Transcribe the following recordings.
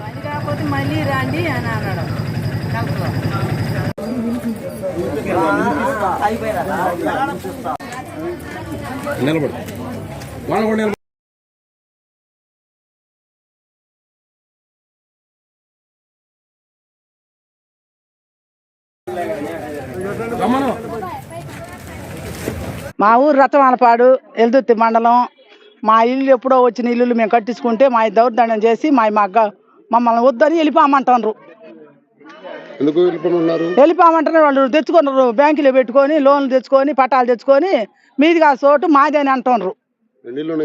పని కాకపోతే మళ్ళీ రండి అని అన్నాడు. కలెక్టర్ నిలబడు. వాళ్ళు కూడా నిలబడు. మా ఊరు రతమానపాడు ఎల్దుర్తి మండలం. మా ఇల్లు ఎప్పుడో వచ్చిన ఇల్లులు మేము కట్టించుకుంటే మా దౌర్జన్యం చేసి మా మగ్గ మమ్మల్ని వద్దని వెళ్ళిపోమంటారు ఎందుకు వెళ్ళిపోమంటారు వాళ్ళు తెచ్చుకున్నారు బ్యాంకులో పెట్టుకొని లోన్లు తెచ్చుకొని పట్టాలు తెచ్చుకొని మీది కాదు చోటు మాది అని అంటున్నారు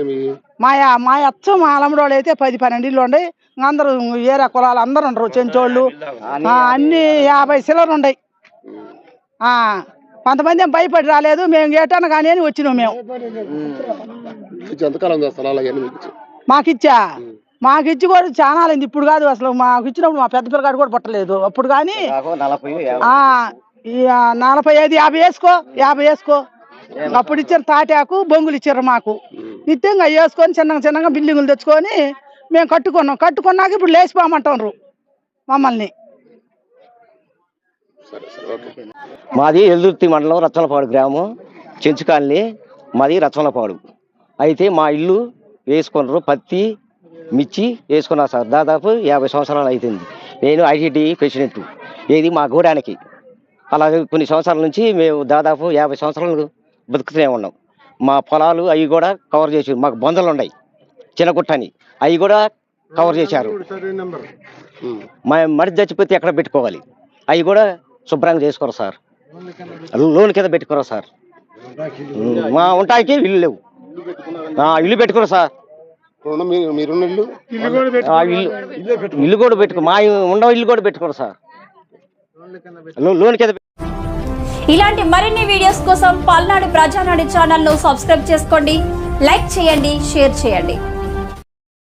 మీ? మా అచ్చ మా అలమడోళ్ళు అయితే పది పన్నెండు ఇల్లు ఉన్నాయి. అందరూ ఏరా కులాలు అందరూ ఉండరు చెంచోళ్ళు. ఆ, అన్ని యాభై సిల్లర్ ఉన్నాయి. ఆ, కొంతమంది ఏం భయపడి రాలేదు మేము ఏటాను కానీ అని వచ్చినాం మేము. ఇచ్చి మీకు ఇచ్చి? కూడా చాలా అయింది ఇప్పుడు కాదు అసలు మాకు ఇచ్చినప్పుడు మా పెద్ద పిల్లగాడు కూడా పుట్టలేదు. అప్పుడు కానీ నలభై ఐదు యాభై వేసుకో యాభై వేసుకో. అప్పుడు ఇచ్చారు తాటాకు బొంగులు ఇచ్చారు మాకు. నిత్యంగా వేసుకొని చిన్నగా చిన్నగా బిల్డింగులు తెచ్చుకొని మేము కట్టుకున్నాం. కట్టుకున్నాక ఇప్పుడు లేచిపోమంటారు మమ్మల్ని. మాది ఎల్దుర్తి మండలం రచ్చలపాడు గ్రామం చెంచు కాలనీ మాది రచ్చలపాడు. అయితే మా ఇల్లు వేసుకున్నారు పత్తి మిర్చి వేసుకున్నా సార్. దాదాపు యాభై సంవత్సరాలు అవుతుంది నేను ఐటీటీ ప్రెసిడెంట్. ఏది మా గూడానికి. అలాగే కొన్ని సంవత్సరాల నుంచి మేము దాదాపు యాభై సంవత్సరాలు బతుకుతూనే ఉన్నాం. మా పొలాలు అవి కూడా కవర్ చేసి మాకు బొందలు ఉన్నాయి. చిన్నగుట్టని అవి కూడా కవర్ చేశారు. మా మడి చచ్చిపోతే ఎక్కడ పెట్టుకోవాలి? అవి కూడా శుభ్రంగా చేసుకోరు సార్. లోన్ కింద పెట్టుకోరు సార్. మా ఉంటాయికి ఇల్లు లేవు. ఇల్లు పెట్టుకోరు సార్. మీరున్న ఇల్లు? ఆ, ఇల్లు. ఇల్లు కూడా పెట్టుకో. మా ఉండవ ఇల్లు కూడా పెట్టుకోరు సార్. లోన్ కింద ఇలాంటి మరిన్ని వీడియోస్ కోసం పల్నాడు ప్రజానాడు ఛానల్ను సబ్స్క్రైబ్ చేసుకోండి లైక్ చేయండి షేర్ చేయండి.